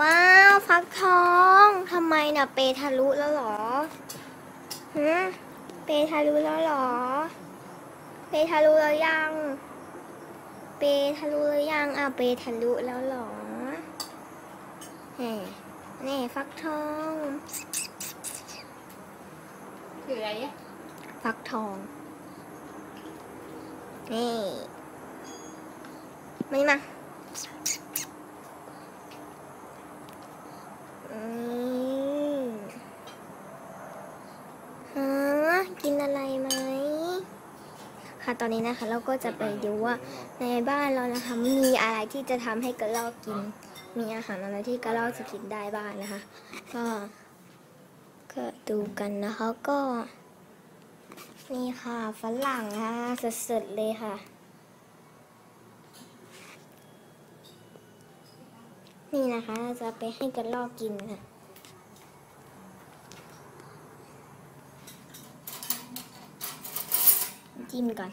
ว้าวฟักทองทำไมน่ะเปทะลุแล้วเหรอฮะเปทะลุแล้วเหรอ เปทะลุแล้วยัง เปทะลุแล้วยังอะเปทะลุแล้วเหรอแหมนี่ฟักทองคืออะไรอะฟักทองนี่มานี่มาอืมฮะ กินอะไรไหมค่ะตอนนี้นะคะเราก็จะไปดูว่าในบ้านเรานะคะมีอะไรที่จะทำให้กระรอกกิน มีอาหารอะไรที่กระรอกจะกินได้บ้างนะคะ ก็ก็ดูกันนะคะก็นี่ค่ะฝรั่งค่ะสดๆเลยค่ะ นี่นะคะเราจะไปให้กระรอกกินค่ะ จิ้มก่อน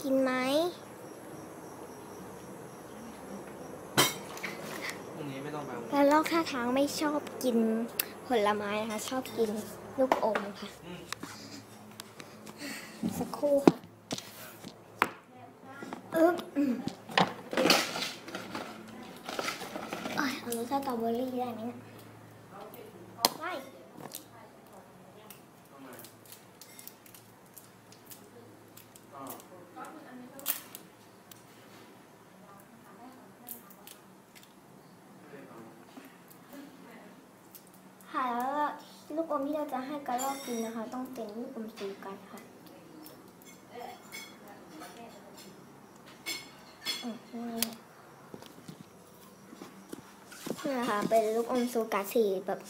กินไหมพรุ่งนี้ไม่ต้องไปโรงกเรียนระรอกท่าทางไม่ชอบกินผลไม้นะคะ ชอบกินลูกอมค่ะอืมสักครู่ค่ะอึ๊บอืมเอ้ยเอเบอรี่ได้ไหมเนี่ยไม่ก็ค่ะแล้วลูกอมที่เราจะให้กระรอกกินนะคะ ต้องเป็นลูกอมสูกันค่ะอืม นี่นี่นะคะเป็นลูกอมสูกัดสีแบบ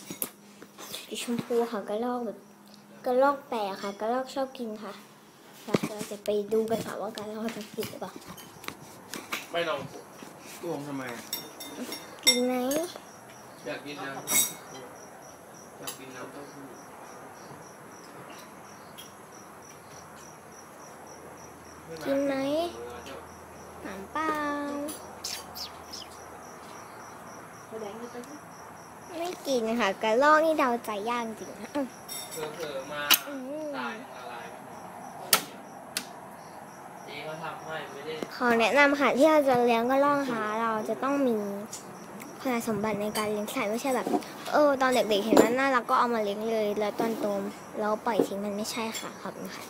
สีชมพูค่ะกระรอกแบบกระรอกแปลกค่ะกระรอกชอบกินค่ะเราจะไปดูกันค่ะว่ากระรอกจะกินหรือเปล่าไม่ลองรวมทำไมกินไหมอยากกินน้ำอยากกินน้ำเต้าหู้กินไหมหนามเปล่า แสดงนี่ ไปสิไม่กินค่ะกระรอกนี่เดาใจยากจริงๆนะอื้อเผลอๆมาอืมตายอะไรเจ๊เขาทำให้ไม่ได้ขอแนะนำค่ะที่เราจะเลี้ยงกระรอกค่ะเราจะต้องมีคุณสมบัติในการเลี้ยงสัตว์ไม่ใช่แบบ เออ ตอนเด็กๆเห็นมันน่ารักก็เอามาเลี้ยงเลย แล้วตอนโตแล้วปล่อยทิ้งมันไม่ใช่ค่ะขอบคุณค่ะ